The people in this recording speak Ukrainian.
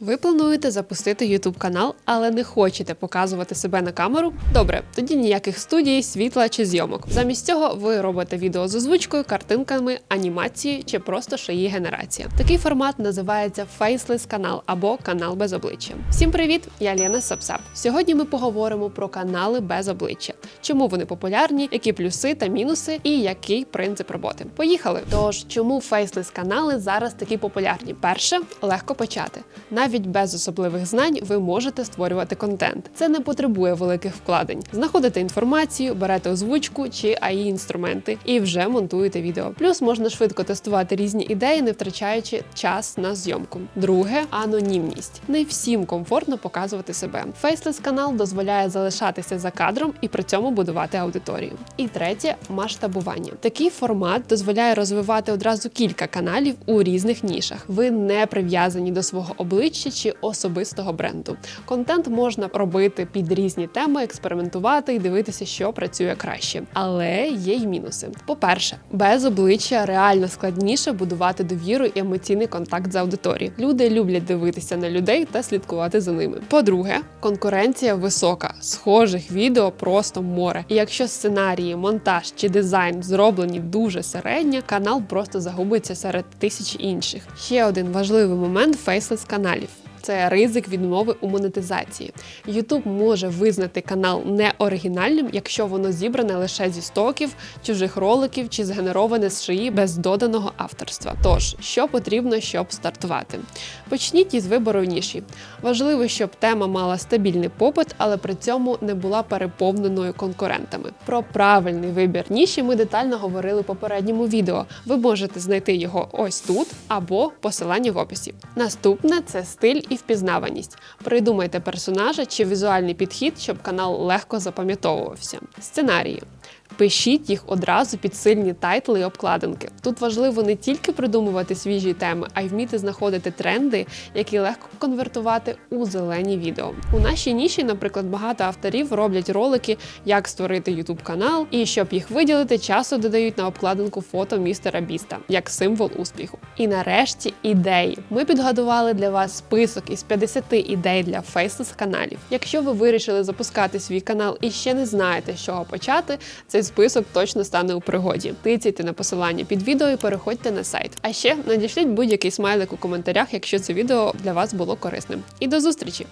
Ви плануєте запустити YouTube канал, але не хочете показувати себе на камеру? Добре, тоді ніяких студій, світла чи зйомок. Замість цього ви робите відео з озвучкою, картинками, анімацією чи просто її генерація. Такий формат називається Faceless канал або канал без обличчя. Всім привіт! Я Лена Сапсап. Сьогодні ми поговоримо про канали без обличчя, чому вони популярні, які плюси та мінуси, і який принцип роботи. Поїхали! Тож, чому Faceless канали зараз такі популярні? Перше легко почати. Без особливих знань ви можете створювати контент. Це не потребує великих вкладень. Знаходите інформацію, берете озвучку чи AI інструменти і вже монтуєте відео. Плюс можна швидко тестувати різні ідеї, не втрачаючи час на зйомку. Друге анонімність. Не всім комфортно показувати себе. Faceless канал дозволяє залишатися за кадром і при цьому будувати аудиторію. І третє масштабування. Такий формат дозволяє розвивати одразу кілька каналів у різних нішах. Ви не прив'язані до свого обличчя чи особистого бренду. Контент можна робити під різні теми, експериментувати і дивитися, що працює краще. Але є й мінуси. По-перше, без обличчя реально складніше будувати довіру і емоційний контакт з аудиторією. Люди люблять дивитися на людей та слідкувати за ними. По-друге, конкуренція висока, схожих відео просто море. І якщо сценарії, монтаж чи дизайн зроблені дуже середньо, канал просто загубиться серед тисяч інших. Ще один важливий момент фейслес каналів. Це ризик відмови у монетизації. YouTube може визнати канал неоригінальним, якщо воно зібране лише зі стоків, чужих роликів чи згенероване з шиї без доданого авторства. Тож, що потрібно, щоб стартувати? Почніть із вибору ніші. Важливо, щоб тема мала стабільний попит, але при цьому не була переповненою конкурентами. Про правильний вибір ніші ми детально говорили в попередньому відео. Ви можете знайти його ось тут або посилання в описі. Наступне це стиль і впізнаваність. Придумайте персонажа чи візуальний підхід, щоб канал легко запам'ятовувався. Сценарії. Пишіть їх одразу під сильні тайтли і обкладинки. Тут важливо не тільки придумувати свіжі теми, а й вміти знаходити тренди, які легко конвертувати у зелені відео. У нашій ніші, наприклад, багато авторів роблять ролики, як створити YouTube канал, і щоб їх виділити, часто додають на обкладинку фото містера Біста як символ успіху. І нарешті ідеї. Ми підготували для вас список із 50 ідей для фейслес каналів. Якщо ви вирішили запускати свій канал і ще не знаєте, з чого почати, цей список точно стане у пригоді. Тицяйте на посилання під відео і переходьте на сайт. А ще надішліть будь-який смайлик у коментарях, якщо це відео для вас було корисним. І до зустрічі!